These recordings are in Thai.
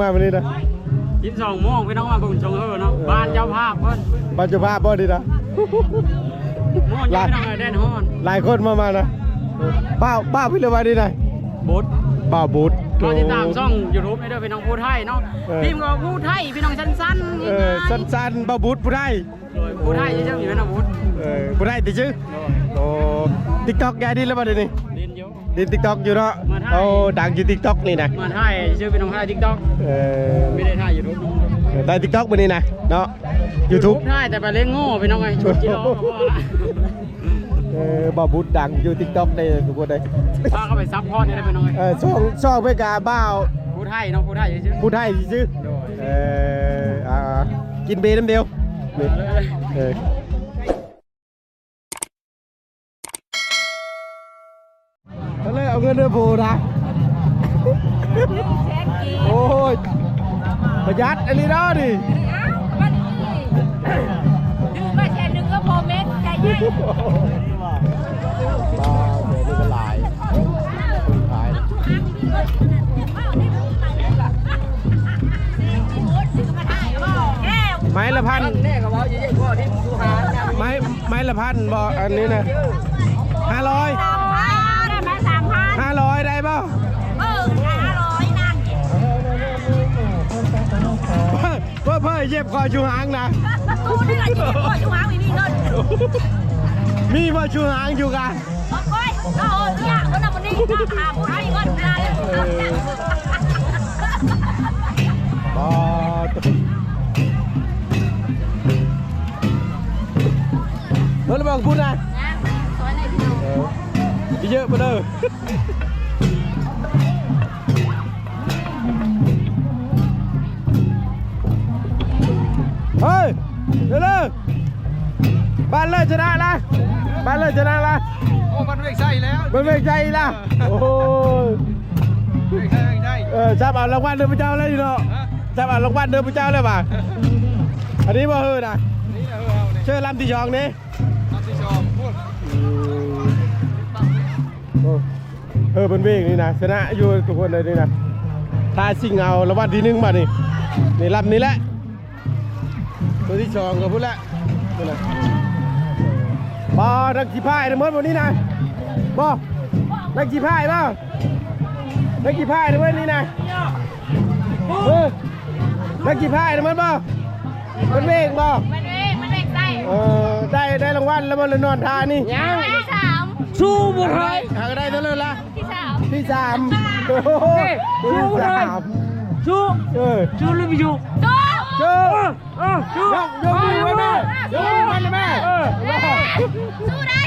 มาวันนี้นะกินสองโมงพี่น้องมาบุญชงเออเนาะบ้านเจ้าภาพเพิ่นบรรจุภาพบ่ดีนะโม่ยังไม่ต้องเลยแดนฮอนหลายคนมามานะป้าป้าพี่เลยว่าดีนะบุตรป้าบูดรอติดตามช่องยูทูบให้ด้วยพี่น้องผู้ไทยเนาะเออพิมพ์ก็ผู้ไทยพี่น้องสั้นๆเออสั้นๆป้าบูดผู้ได้ๆโดยผู้ไทยเฉยๆพี่น้องบุตรเออผู้ได้ติดชื่อโอ้ติ๊กต็อกยายดีแล้วป่ะเดี๋ยวนี้ เรียนเยอะดีติ๊กต็อกอยู่เนาะมาถ่ายโอ้ดังอยู่ติ๊กต็อกนี่นะมาไทยชื่อพี่น้องไทยทิกตอกเออไม่ได้ไทยยูทูบได้ติ๊กต็อกวันนี้นะเนาะยูทูบไทยแต่ไปเล่นโง่พี่น้องไงชุดกิโลก็พอละเออป้าบูดดังอยู่ติ๊กต็อกได้ทุกคนเลยพาเข้าไปซับพอร์ตนี่ได้พี่น้องไงเออช่องช่องเพื่อกาบ้าวผู้ไทยเนาะผู้ไทยชื่อผู้ไทยชื่อโดยเอออ่ากินเบร์น้ำเดียวนี่เออ งินเดือนผูนะ โอ้ยประหยัดอันนี้เนาะดิดื้อมาแค่นึงก็พอเม็ดใจเย็นบ้าเดี๋ยวนี้ก็หลายหลายไม้ละพันแน่ก็ว่าเยอะๆก็ที่ผู้หาไม้ไม้ละพันบอกอันนี้นะห้าร้อย ห้าร้อยได้ป่ะเออห้าร้อยนั่นเพื่อเพื่อเย็บคอชูหางนะตู้นี่แหละที่พ่อชูหางไม่มีเงินมีว่าชูหางอยู่กันโอ้ยก็โอ้ยเนี่ยคนนั้นคนนี้หาผู้ให้เงินไม่ได้อ๋อรถระเบิดพูดนะพี่น้องเออเยอะมาเลย เฮ้ยเดี๋ยวเลยบ้านเลยชนะละบ้านเลยชนะละโอ้มันไม่ใช่แล้วมันไม่ใจละโอ้โหไม่ใช่ได้เออจับเอารางวัลเดินพระเจ้าเลยเนาะจับเอารางวัลเดินพระเจ้าเลยป่ะอันนี้บ่เฮ้ยนะนี่เออเอาเนี่ยเชื่อลำที่ยองนี่นักที่ชอบพูดโอ้เออเป็นเวงนี่นะชนะอยู่ทุกคนเลยนี่นะถ้าชิงเอารางวัลที่หนึ่งมานี่นี่ลำนี้แหละ ตัวที่สองก็พูดละนี่นะบอนักจีพายนะเมื่อวันนี้นะบอนักจีพายบ่นักจีพายนะเมื่อนี้นะเออนักจีพายนะเมื่อบ่เป็นเวงบ่มันเองมันเองได้เออได้ได้รางวัลแล้วมันเลยนอนทานี่ยังที่สามสู้บุญไทยหาก็ได้เท่านั้นละที่สามที่สามโอ้โหที่สามสู้เออสู้หรือไม่สู้ตู้ เจ้าเออสู้ยกยกมือไว้แม่ยกมือไว้แม่เออสู้ได้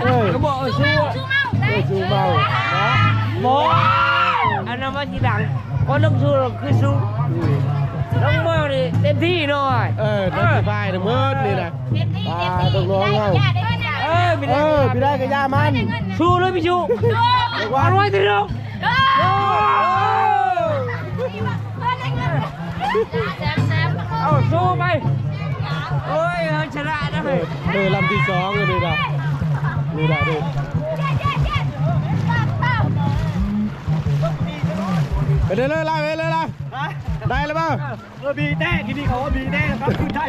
เออก็บอกเออสู้สู้เมาได้สู้เมาหมออันนั้นว่าทีหลังก็ต้องสู้หรอคือสู้ต้องมาดิเต็มที่หน่อยเออนักสบายนะเมื่อนี่นะเต็มที่เต็มที่ได้ยาเงินเออไม่ได้อพี่ได้กับยามันสู้หรือไม่สู้สู้วางไว้ทีเดียวแซมแซม เอาสู้ไป โอ้ยเอาชนะนะเอเฮ้ยอเออลำที่สองเลยนี่นะนี่นะดูไปเลยเลยไล่ไปเลยล่ะได้แล้วเปล่าเออบีแต้ที่นี่เขาว่าบีแต้ครับคือได้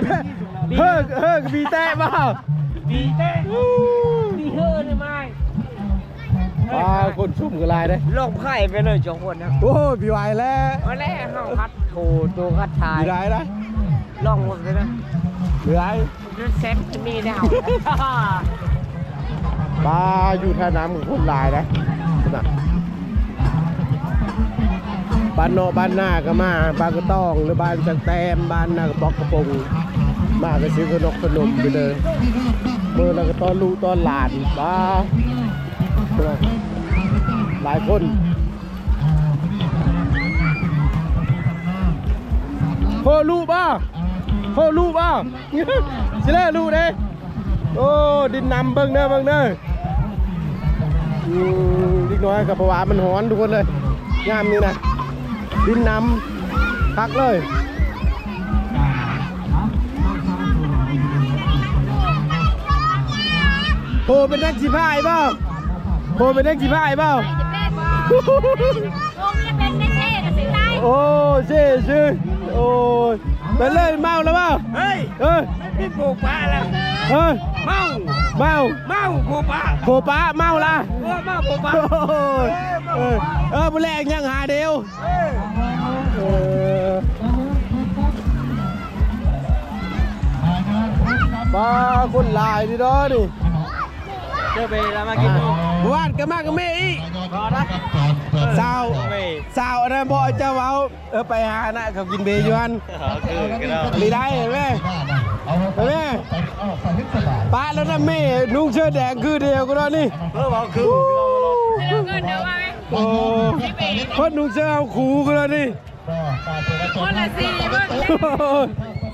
บีเฮ้อเฮ้อมีแต้เปล่าบีแต้บีเฮ้อเนี่ยไม่อ่าคนชุ่มกับลายเลยลงไพ่ไปเลยจงคนนะโอ้ยพี่ไหวแล้วมาแล้วเฮาคัดโถตัวคัดทายพี่ได้นะ ลองหมดเลยนะเหลือไอ้เซ็ตมีดาวปลาอยู่ท่าน้ำกับคนหลายนะนะบ้านนอกบ้านหน้าก็มาบ้านก็ต้องหรือบ้านจังแตมบ้านนากระบอกกระปงมาก็ซื้อขนมขนมไปเลยเมื่อเราก็ต้อนลูกต้อนหลานบ้าหลายคนโคลูกบ้า โคลูกบ้าสิเลลูกเด้โอ้ดินนำเบิ่งเด้อเบิ่งเด้ออืมดิกน้อยกับประวามันหอนทุกคนเลยงามนี่นะดินนำพักเลยโหเป็นนักจีพายเปล่าโหเป็นนักจีพายเปล่าจะเป็นว่าโอ้ไม่เป็นไม่ใช่กับสิได้โอ้ เช่ชื่อโอ้ยไปเลยเมาแล้วเปล่าเฮ้ยเอ้ยไม่ผูปลาแล้วเอ้ยเมาเมาเมาผูปลาโผป้าเมาละเออเมาผูปลาโอ้ยเออเออบุแรงยังหาเดียวเออปลาคนลายดีเด้อนี่เจอไปแล้วมากินดู เมื่อวานก็มากับแม่อีกพอนะสาวไม่สาวอันนั้นบอกเจ้าเอาเออไปหานะเขากินเบยวนคือกันแล้วไม่ได้เห็นไหมเห็นไหมป้าแล้วนะแม่นุ่งเสื้อแดงคือเดียวก็ได้นี่เออบอกคือเดี๋ยวเงินเดี๋ยวว่าไหมโอ้คนนุ่งเสื้อเอาขูก็ได้นี่คนละสี่เบิ่ง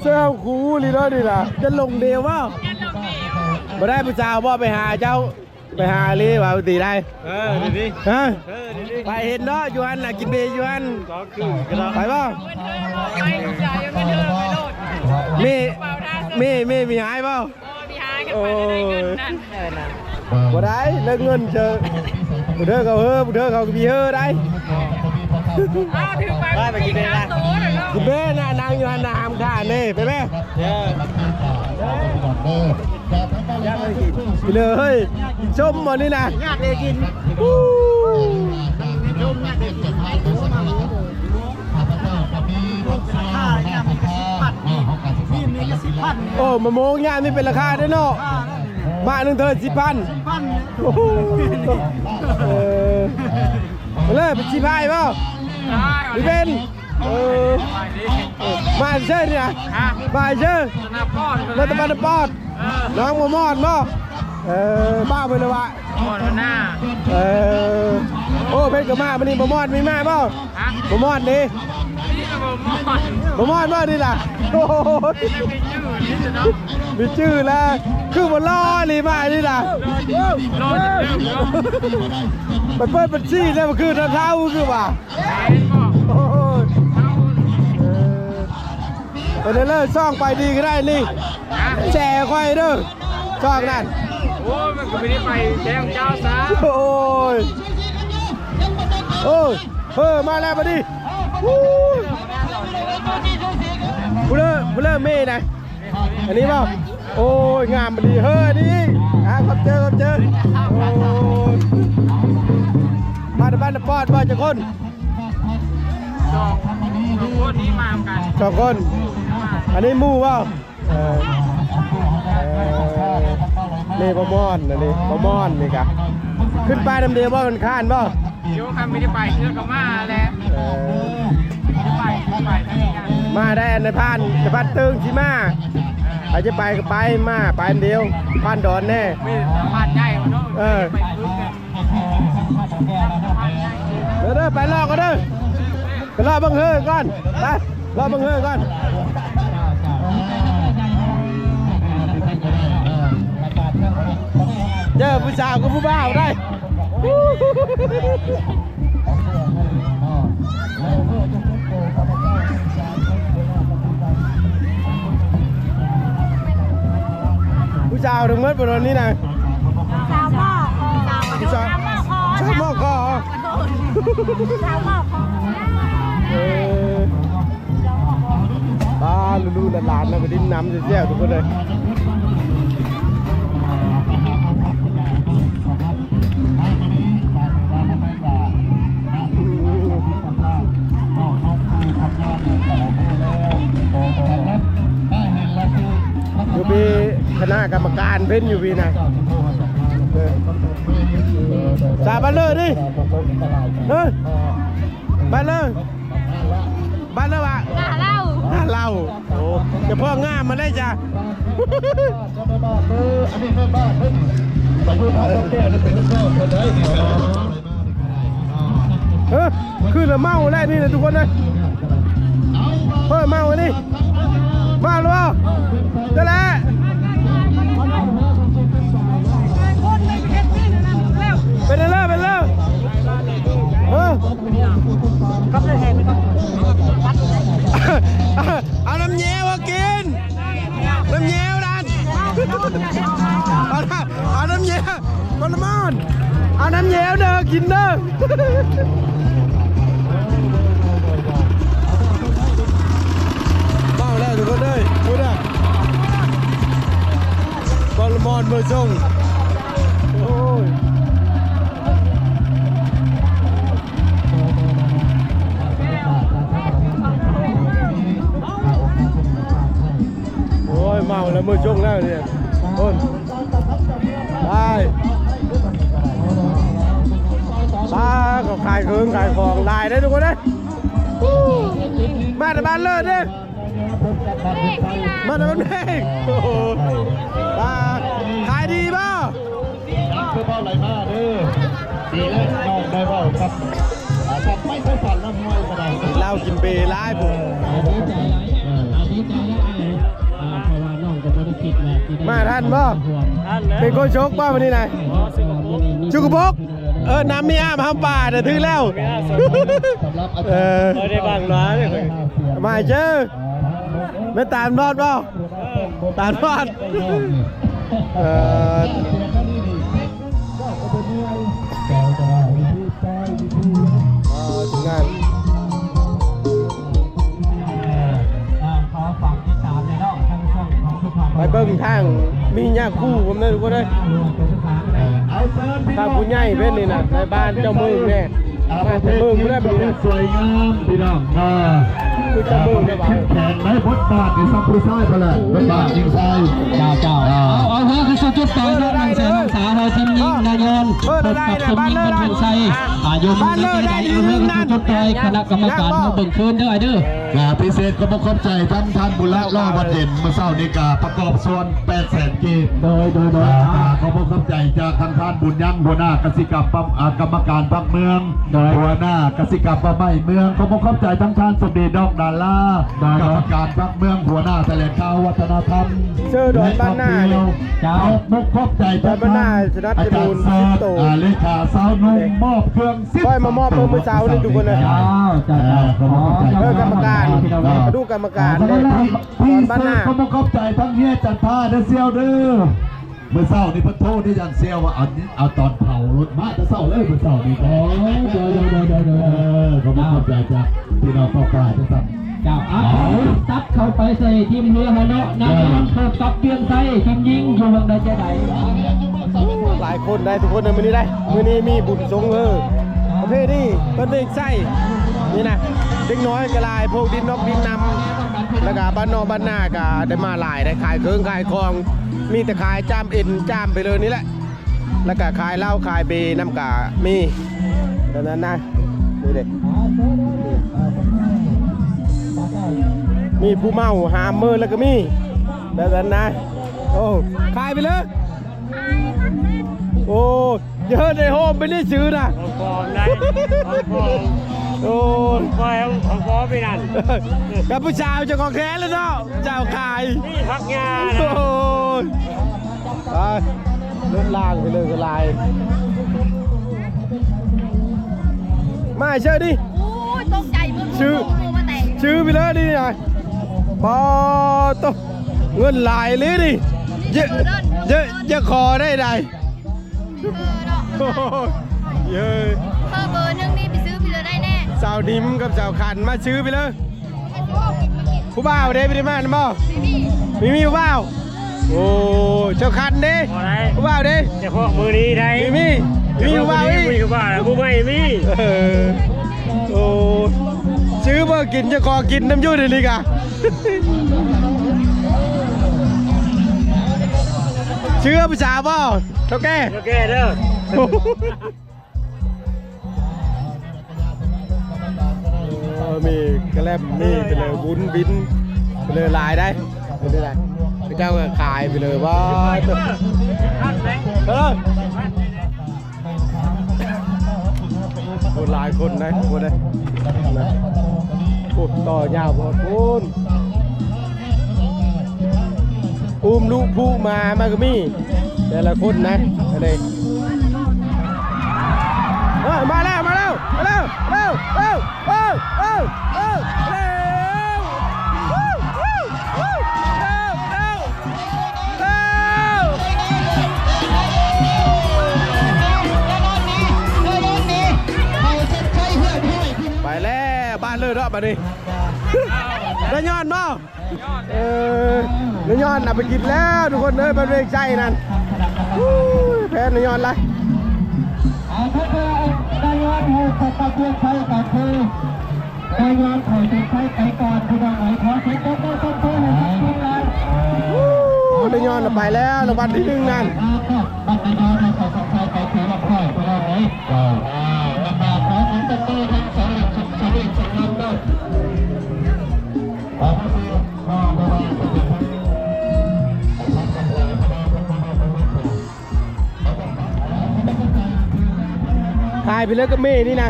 เสื้อเอาขูลีเด้อนี่ล่ะจะลงเดียวว่ายันดอกเดียวบ่ได้ผู้สาวบ่ไปหาเจ้า ไปหาลีว่าปกติได้ เออดีดีฮะเออดีดีไปเห็นเนาะยวนน่ะกินเบยวนก็คือกันแล้วไปบ่เงินเธอไปจ่ายเงินเธอไปโลดมีเปล่าท่ามีมีมีหายเปล่าโอ้มีหากันไปได้เงินนั่นเออนะบ่ได้เลิกเงินเจอบุเด้อเขาเฮ้อบุเด้อเขามีเฮ้อได้อ้าวถึงไปไปกินข้าวโซ่เลยเนาะกินเบ้น่ะนางอยู่หันน่ะหามข้านี่ไปแม่เออ ไปเลยชมหมดนี่นะยากเลยกินอู้ข้าวเนี่ยมันก็สิบพันทีมนี้ก็สิบพันโอ้มะม่วงย่างนี่เป็นราคาได้อเนาะมาหนึ่งเธอสิบพันพันโอ้โหเออไปเลยเป็นสิบห้าเปล่าพี่เป็นเออเออมาเชิญนี่นะมาเชิญหน้าป้อนรัฐบาลปอด น้องมามอดบ่เออบ้าไปเลยวะป้อนหน้าเออโอ้เพชรกับมามันนี่มามอดมีมาเปล่ฮะมามอดดินี่ก็บอมอนมามอดบ่นี่ล่ะโอ้โหมีชื่อนี่จะเนาะมีชื่อแล้วคือบ่ล้อนี่มานี่ล่ะรอจะเริ่มเนาะมันเปิดบัญชีแล้วมันคือเท้าคือว่าโอ้โหเอเอไปเด้อเลยซ่องไปดีก็ได้นี่ แชร์ค่อยเด้อซ่องนั่นโอ้มันก็ไม่ได้ไปแจ้งเจ้าซะโอ้ยโอ้ยเออมาแล้วมาดิวู้ผู้เลิศผู้เลิศเมย์นะอันนี้เปล่าโอ้ยงามมาดีเฮ้ยนี่อะครับเจอครับเจอโอ้ยมาในบ้านในปอดมาจากคนสองสองคนนี้มากันสองคน อันนี้หมู่เปล่าเออเออ นี่ปลาม่อนอันนี้ปลาม่อนนี่กะขึ้นไปน้ำเดียวว่ามันข้านเปล่าโยคันไม่ได้ไปเชื่อกับมาแล้วเออไม่ได้ไปไม่ได้ไปทั้งนี้กันมาได้ในพานในพานตึงที่มาใครจะไปก็ไปมาไปอันเดียวพานดอนแน่ไม่สัมภาษณ์ใหญ่เนาะเออไปพึ่งกันเด้อเด้อไปรอกันเด้อไปรอบังเฮอก่อนไปรอบังเฮอก่อน เจอผู้สาวกับผู้บ่าวได้ผู้สาวถึงเมื่อบนนี้นะสาวหม้อสาวหม้อคอสาวหม้อคอสาวหม้อคอบ้าลูๆหลานๆนะไปดิ้นน้ำเสียวๆทุกคนเลย กรรมการเพ้นอยู่ปีนะเออสาบันเลยดิเฮ้ยบันเลยบันเลยวะหน้าเล่าหน้าเราโอ้จะพ่องามมาได้จ้ะเออคือละเมาแล้วนี่นะทุกคนนะเฮ้ยเมาอันนี้มาหรือเปล่าเจะแล้ว กินเด้อเมาแล้วทุกคนเอ้ยพูดอ่ะบอลมอนเบอร์ซงโอ้ยโอ้ยเมาแล้วเบอร์ซงแล้วเนี่ย งขายของได้ได้ทุกคนนะฮู้มาแต่บ้านเลิศเนี่ยมาแต่บ้านเองโอ้โหตาขายดีป่ะเพื่อเบ้าไหลมาเด้อดีแล้วน้องได้เบ้าครับอ่าครับไม่ค่อยฝันแล้วมวยก็ได้เหล้ากินเบร์ร้ายผมดีใจดีใจแล้วเพราะว่าน้องก็ไม่ได้คิดแหละที่ได้มาท่านป่ะท่านเลยเป็นโคชกป่ะวันนี้นายชุกบก เออน้ำมีอ้ามห้ามป่าเดี๋ยวถึงแล้วสำหรับอาเอจารย์อไม่ได้บางน้อยเลยมาเจอไม่ตามรอดป่ะตามรอดเออเออถึงงานขอฝากติดตามในรอบทั้งช่องของทุกความไปเบิ้งทางมีญาติคู่ผมนะทุกคนเลยเอาเซิร์นพี่ ถ้าผู้ใหญ่เป็นนี่นะในบ้านเจ้ามือแน่มาแต่มือกูได้แบบนี้สวยงามพี่น้องอ่าคือเจ้ามือได้บ้าแข่งไหมพดบาทในซัมพูไซไปเลยพดบาทยิงไซเจ้าเจ้าเอาเอาเฮ้ยคือสุดจุดต่อยยอดนังเสียนังสาวเราทีมยิงนายนพบกับทีมยิงบันเทิงไซอายุมันได้ได้เอาเฮ้ยคือสุดจุดต่อยคณะกรรมการมาเบิ่งคืนเด้อเด้อ กาพิเศษก็บอกขอบใจท่านท่านบุญละล่อวัดเด่นเมื่อเช้านี้กาประกอบส่วน8แสนกีบโดยโดยโดยอ่าขอบอกขอบใจจากท่านท่านบุญยังหัวหน้ากสิกรรมปั๊มอ่ากรรมการพักเมืองหัวหน้ากสิกรรมปั๊มไม่เมืองขอบอกขอบใจทั้งท่านสมเด็จดอกดาล่ากรรมการพักเมืองหัวหน้าแถลงข่าววัฒนธรรมเสื้อดอนบ้านหน้าเนี่ยเจ้ามุกขอบใจทั้งบ้านหน้าท่านชนะอาจจารูรนย์เสิร์สิบชโตอ่าเลขาสาวนุ่มมอบเครื่องสิบค่อยมามอบเพิ่มเมื่อเช้านี่ทุกคนเลยเจ้าเจ้าขอบอกขอบใจเออกรรมการมาดูกรรมการเลยตอนบ้านหน้าเขามาขอบใจทั้งเฮียจันทาเด้อเซียวเด้อเมื่อเช้านี่เพิ่นโทษที่ยันเซียวว่าเอานี่เอาตอนเผารถมาจะเศร้าเลยเมื่อเช้านี่โอ้ยเดี๋ยวเดี๋ยวเดี๋ยวเดี๋ยวเดี๋ยวเออเขามาขอบใจจากพี่น้องป้าป้าจังซั่นเจ้าเอาตัดเข้าไปใส่ทีมเรือฮะเนาะนายนพบกับเพียงไซทีมยิงอยู่เมืองใดจะไหนหลายคนได้ทุกคนในมือนี้ได้มือนี้มีบุญสงฆ์เออประเภทนี้เป็นเด็กไส้นี่นะ เด็กน้อยกระลายพวกดินนอกดินนำแล้วก็บ้านนอกบ้านหน้าก็ได้มาหลายได้ขายเครื่องขายของ มีแต่ขายจามเอ็นจามไปเลยนี่แหละ แล้วก็ขายเหล้าขายเบร์น้ำกามีดังนั้นนะนี่เด็กมีผู้เมาหามมือแล้วก็มีแบบนั้นนะโอ้ขายไปเลยโอ้เยอะในโฮมไม่ได้ซื้อนะ เอาฟองได้เอาฟองโอ้ฟองเอาฟองไปนั่นกับผู้ชายเจ้าของแค้นแล้วเนาะเจ้าขายนี่พักงานโอ้ยไปเล่นล่างไปเลยก็ลายมาเชื่อดิ โอ้ยตกใจมึงชื่อกูมาแต่งชื่อไปเลยดิไงปอตเงินหลายเลยดิเยอะเยอะเยอะคอได้ได เออเนาะ โอ้ยเยอะ สาวดิมกับสาวขันมาซื้อไปเลยไอ้พวกกินมากินผู้บ่าวเด้ไปได้มาหรือเปล่าไม่มีมีมีผู้บ่าวโอ้เจ้าขันเด้พอได้ผู้บ่าวเด้จะพวกมือนี้ได้มีมีมีผู้บ่าวอีกมีผู้บ่าวแล้วผู้ไม่มีเออโอ้ซื้อมากินจะขอกินน้ำอยูเดี๋ยวนี้กะเชื่อผู้สาวเปล่าเท่าแก่โอเคเด้อ อมีกระแลมมีไปเลยวุ้นบินไปเลยลายได้ไปเลยลายพระเจ้าก็ขายไปเลยว่าเออคนหลายคนนะคนเลยนะโอ้ต่อยาวพอคุณอุ้มลูกผู้มามาก็มีแต่ละคนนะอะไรเออมาแล้วมาแล้วมาแล้ว เร็วเร็วเร็ววู้วู้วู้เร็วเร็วเร็วไปแล้วบ้านเลยเนาะบ้านนี้ได้ยอดบ่เออได้ยอดน่ะไปกินแล้วทุกคนเอ้ยมันเวงใจนั่นอู้ยแพ้นยอนไรเอาถ้าเธอได้ยอดให้ขอ ตะเกียงใช้กับคือได้ยอดขอจะใช้ไปก่อนคุณเอาไว้ขอเช็คก็ต้องต้องเพื่อให้กคนอู้ได้ย้อนไปแล้วรางวัลที่หนึ่งนั่นบัตรยอดให้ขอสงสัยไปคือรับค่อยคุณเอาไว้อ่าแล้วมาขออันตะเกียงทั้งสองหลักสุดชีวิตสุดยอดเลยขอให้คุณข้อไม่ว่าจะเป็นทายไปเลยก็เม่นี่นะ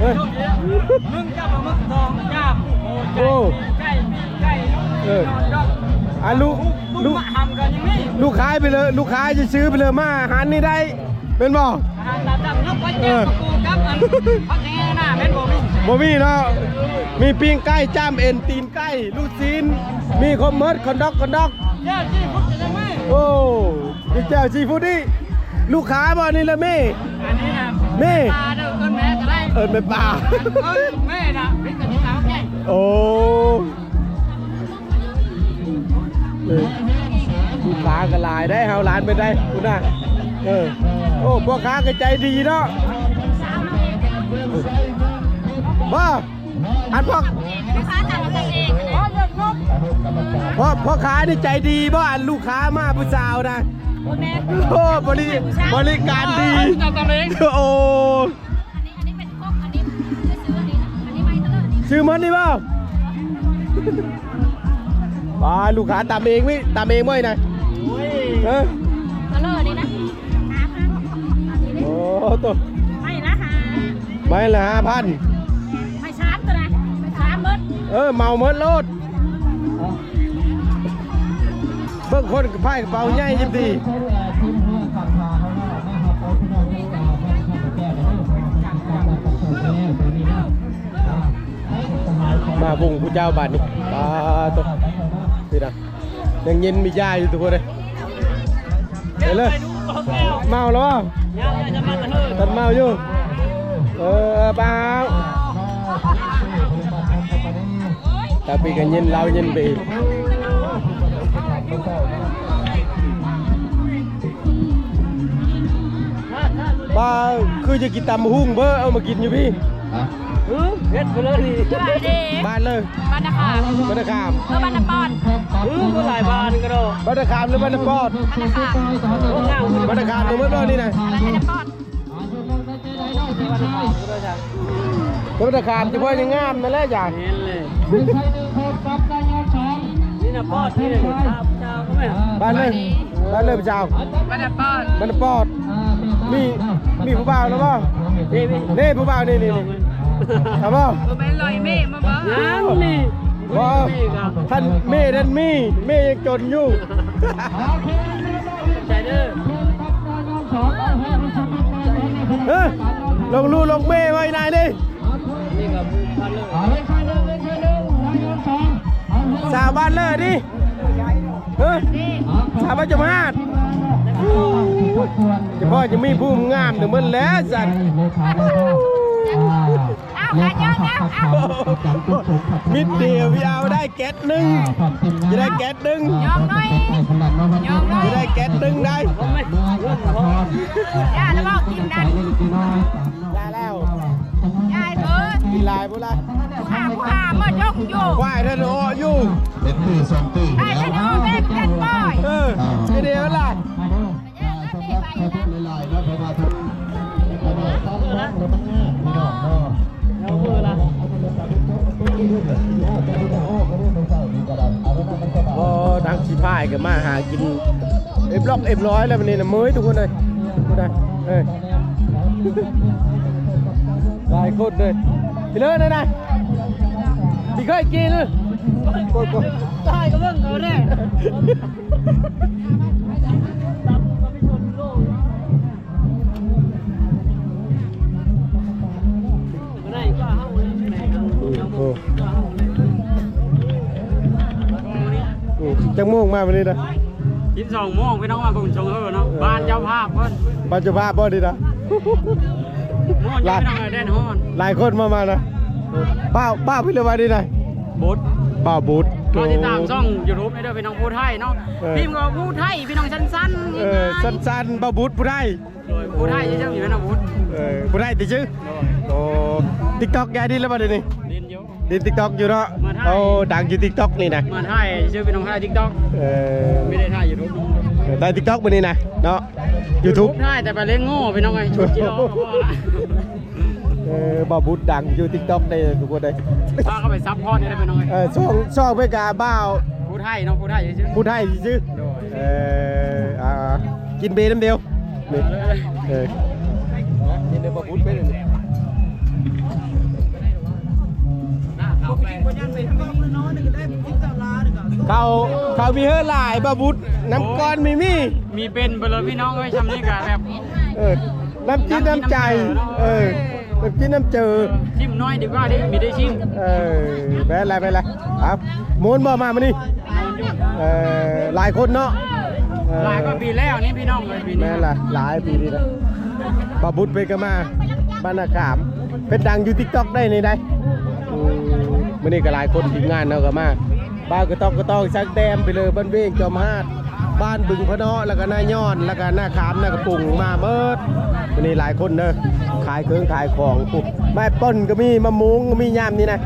เฮ้ย มึงจับมึงทองจับโอ้ใกล้ใกล้เอออะลูกลูกทำกันยังนี่ลูกค้ายไปเลยลูกค้าจะซื้อไปเลยมาอาหารนี่ได้เป็นบ่อาหารตาดำนกก็เจ็บกูกับอันพักแง่หน้าแม่นบ่มีบ่มีเนาะมีปิ้งไก่จ้ามเอ็นตีนไก่ลูกชิ้นมีคอมเมิร์ดคอนด็อกคอนด็อกเจ้าที่พุทธจะไม่โอ้มีแจ่วซีฟู้ดนี่ลูกค้าบ่นี่ละเม่อันนี้นะเม่ตา เด้อเอิ้นแม่ก็ได้เอิญไปป่าเอิ้นแม่น่ะพิจารณาแก่โอ้เออลูกค้าก็หลายได้เฮาร้านไปได้คุณน่ะเออโอ้พ่อค้าก็ใจดีเนาะบ่อันพ่อลูกค้าสั่งมาจากเองอ๋อเลือกนกพ่อพ่อค้านี่ใจดีบ่อันลูกค้ามาผู้สาวนะโอ้แม่โอ้บริบริการดีเจ้าตะเล้งโอ้ ตลอดนี่ชื่อมันนี่บ่ว้าลูกค้าตามเองมิตามเองมั้ยนะเออตลอดนี่นะหาพันอันนี้นี่โอ้ตัวไม่ละหาไม่ละห้าพันไม่ชามตัวนะชามเบิดเออเมาเมิดโลดเบิ่งคนกับไพ่กระเป๋าใหญ่จังดีมาบุงผู้ ยวเลยเมาแล้วบ่ยังจะมาตะเฮ้อตันเมาอยู่เออเปล่าแต่ปีกันเย็น เราเย็นไปอีกป้าคือจะกินตำหุ่งเบอร์เอามากินอยู่พี่เฮ็ดไปเลยนี่สบายดีบ้านเลยบ้านนาคาบ้านตะขามเออบ้านนาปอนอือบ่หลายบาทก็ดอกบ้านตะขามหรือบ้านตะปอดบ้านนาคาบ้านตะขามเมื่อเมื่อนี่นะอะไรบ้านนาปอนบ้านตะขามเฉพาะยังงามนั่นแหละอย่างเห็นเลยนี่นะปอดนี่เลยครับเจ้าก็ไม่บ้านเลยบ้านเลยพระเจ้าบ้านปอดบ้านตะปอดมีมีผู้บ่าวแล้วป่ะนี่มีนี่ผู้บ่าวนี่นี่ นี่ทำป่ะเป็นลอยเมฆมาบ้ายังนี่บ่มีครับท่านเม่ท่านมีเม่ยังจนอยู่ใจเด้อเฮ้ยลงรูลงเม่ไว้นายดินี่กับพันเลยสาวบ้านเลิศดิเฮ้ยสาวบ้านจมาดเฉพาะจะมีผู้งามถึงมันแล้วสัตว์ อ้าวขาเยอะแล้วอ้าวมิดเดียวพี่เอาได้แก๊สหนึ่งจะได้แก๊สหนึ่งยอมหน่อยยอมหน่อย จะได้แก๊สหนึ่งได้ผมไม่เรื่องของย่าแล้วบอกกินนั่นได้แล้วยายเอ้ยกินลายพวกละผู้าผู้ามาจกอยู่ควายท่านโออยู่เป็นตื้อสองตื้อไอ้ฉันเอาแม่เป็นป้อยเออจะเดียวละหลายๆนะเพราะว่าทุกเพราะว่าต้องร้องแล้วมันง่ายพี่น้องเนาะายก็มาหากินเอฟล็อกเอฟร้อยแล้ววันนี้นะมื้อทุกคนเลยทุกคนเลยหลายคนเลยพี่เลิศนะนะพี่เคยกินเลยตายก็เบิ่งเอาแน่ จังโมงมาวันนี้นะกินสองโมงพี่น้องมาบุญชงเออเนาะบ้านเจ้าภาพเพิ่นปัจจุบันบ่ดีนะโม่ยังไม่ต้องแดนฮอนหลายคนมามานะป้าป้าพี่เลยมาดีนะบดบบ่าวบูธรอติดตามช่อง YouTube ในเด้อพี่น้องผู้ไทยเนาะเออพิมพ์ก็ผู้ไทยพี่น้องสั้นๆเออสั้นๆบ่าวบูธผู้ได้โดยผู้ไทยเจ้าอยู่ในอาวุธเออผู้ได้ติชื่อโอ้ TikTok ยายดีแล้วบ่เดี๋ย วนี้เรียนเยอะดิน TikTok อยู่เนาะมาถ่ายโอ้ดังอยู่ TikTok นี่นะมาไทยชื่อพี่น้องไทย TikTok เออไม่ได้ไทย YouTube ได้ TikTok มื้อนี้นะเนาะ YouTube ไทยแต่ไปเล่นโง่พี่น้องไงชุดจิโร่ก็พอละเออบ่าวบูธดังอยู่ TikTok ได้ทุกคนเลยพาเข้าไปซับพอร์ตนี่ได้พี่น้องไงเออช่องช่องเพื่อกาบ้าวผู้ไทยเนาะผู้ไทยชื่อผู้ไทยชื่อเอออ่ากินเบร์น้ำเดียวนี่เออ เขาเขามีเฮอหลายบาบุตรน้ำก้อนมีมีมีเป็นไปเลยพี่น้องเอ้ยชำนี่กะแบบเออน้ำจิ้มน้ำใจ เออน้ำจิ้มน้ำเจอชิมน้อยดีกว่าดิมีได้ชิมเออไปอะไรไปอะไรครับมูนบ่มามานี่เออหลายคนเนาะเออหลายก็ปีแล้วนี่พี่น้องเลยปีนี้แม่นล่ะหลายปีนี่นะบาบุตรไปก็มาบ้านนาขามเป็นดังอยู่ทิกตอกได้ในใดอื มื่อนี้ก็หลายคนทีมงานเนาก็มาบ้านก็ต้องก็ต้องสักแดมไปเลยบ้านเว้งจอมฮาดบ้านบึงพะเนาะแล้วก็หน้าย้อนแล้วก็หน้าขามหน้ากระปุงมาเบิดมื่อนี้หลายคนเด้อขายเครื่องขายของปุ๊บไม้ป้นก็มีมะมุงก็มียามนี่นะ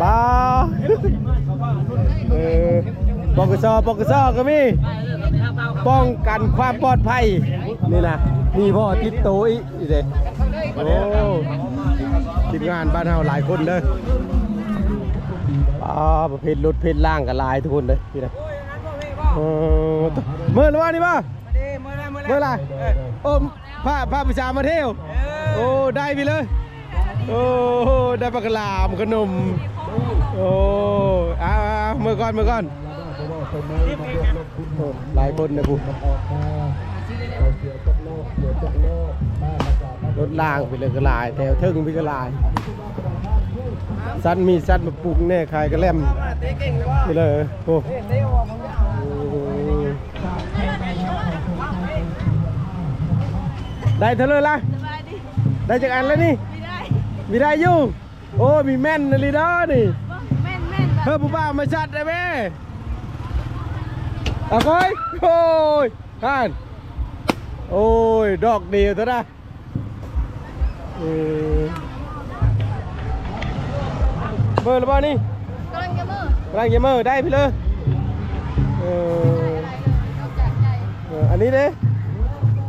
ป้าเออปกสปกสก็มีป้องกันความปลอดภัยนี่นะมีพ่อติดโตวอีกอีเด้โอ้ทีมงานบ้านเฮาหลายคนเด้อ ประเภทรถเพศล่างกับลายทุกคนเลยพี่นะเออเมื่อหรือว่านี่ป่ะเมื่อไรโอ้พาพาประชามาเที่ยวโอ้ได้ไปเลย โอ้ได้ปลากระลามขนมโอ้อาเมื่อก่อนเมื่อก่อนโอ้หลายคนนะกูรถล่างไปเลยก็ลายแถวเทิงไปก็ลาย สันมีสันมาปรุงแน่ใครก็แล่มไปเลยโอ้โอ้ได้เท่าเลยล่ะได้จากอันแล้วนี่มีได้อยู่โอ้มีแม่นนะลีดอนี่แม่นแม่นแบบเฮ้ยผู้บ่าวมาชัดได้ไหมเอาไปโอ้ยท่านโอ้ย ดอกเดียวเท่านั้น เออเบอร์หรือเปล่านี่กำลังจะมือกำลังจะเมอได้พี่เลยเออเอาจากใจเอออันนี้เด้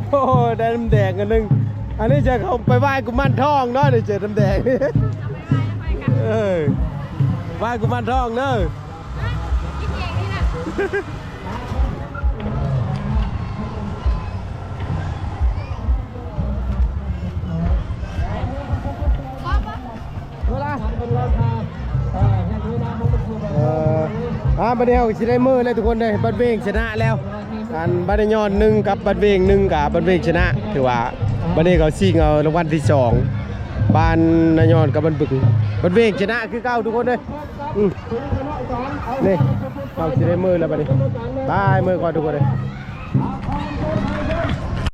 โอ้ยได้น้ำแดงกันหนึ่งอันนี้จะเขาไปไหว้กุมารทองเนาะเดี๋ยวเจอน้ำแดงเออไหว้กุมารทองเนอะกินเองนี่นะ อ่าบัดนี้เราสิได้มือเลยทุกคนเลยบัดเวงชนะแล้วอันบัดยอนหนึ่งกับบัดเวงหนึ่งกับบัดเวงชนะ ถือว่าบัดนี้เขาซิงเอารางวัลที่สองบ้านนายอนกับบันบึกบัดเวงชนะคือเก้าทุกคนเลยนี่เอาสิได้มือแล้วบัดนี้บายมือก่อนทุกคนเลย